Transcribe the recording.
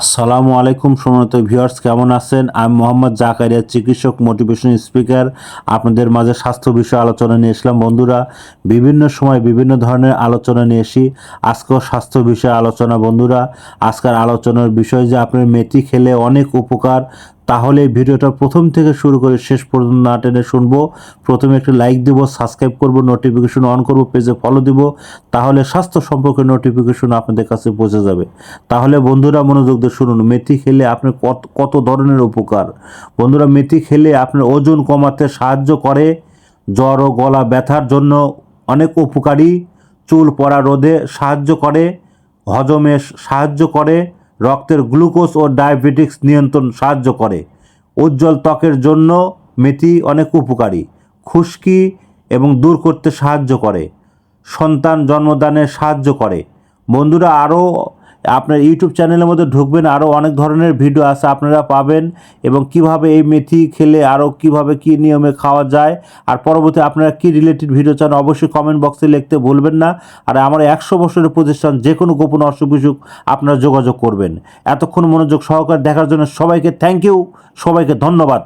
আসসালামু আলাইকুম সমত ভিউয়ার্স, কেমন আছেন? আমি মোহাম্মদ জাকারিয়া, চিকিৎসক মোটিভেশন স্পিকার আপনাদের মাঝে স্বাস্থ্য বিষয়ে আলোচনা নিয়ে এসলাম বন্ধুরা, বিভিন্ন সময় বিভিন্ন ধরনের আলোচনা নিয়ে এসি আজকেও স্বাস্থ্য বিষয়ে আলোচনা। বন্ধুরা, আজকের আলোচনার বিষয় যে আপনার মেথি খেলে অনেক উপকার। তাহলে ভিডিওটা প্রথম থেকে শুরু করে শেষ পর্যন্ত না টেনে শুনব। প্রথমে একটি লাইক দিব সাবস্ক্রাইব করব নোটিফিকেশন অন করব পেজে ফলো দিব, তাহলে স্বাস্থ্য সম্পর্কে নোটিফিকেশন আপনাদের কাছে পৌঁছে যাবে। তাহলে বন্ধুরা মনোযোগ দিয়ে শুনুন, মেথি খেলে আপনার কত কত ধরনের উপকার? বন্ধুরা, মেথি খেলে আপনার ওজন কমাতে সাহায্য করে, জ্বর ও গলা ব্যথার জন্য অনেক উপকারী, চুল পড়া রোধে সাহায্য করে, হজমে সাহায্য করে রক্তের গ্লুকোজ ও ডায়াবেটিক্স নিয়ন্ত্রণ সাহায্য করে। উজ্জ্বল ত্বকের জন্য মেথি অনেক উপকারী, খুশকি এবং দূর করতে সাহায্য করে। সন্তান জন্মদানে সাহায্য করে। বন্ধুরা আরও আপনার ইউটিউব চ্যানেলের মধ্যে ঢুকবেন আরও অনেক ধরনের ভিডিও আছে আপনারা পাবেন, এবং কীভাবে এই মেথি খেলে আরও কীভাবে কি নিয়মে খাওয়া যায়, আর পরবর্তী আপনারা কি রিলেটেড ভিডিও চান অবশ্যই কমেন্ট বক্সে লিখতে ভুলবেন না, আর আমার একশো বছরের প্রতিষ্ঠান যে কোনো গোপন অসুখ বিসুখ আপনারা যোগাযোগ করবেন। এতক্ষণ মনোযোগ সহকারে দেখার জন্য সবাইকে থ্যাংক ইউ সবাইকে ধন্যবাদ।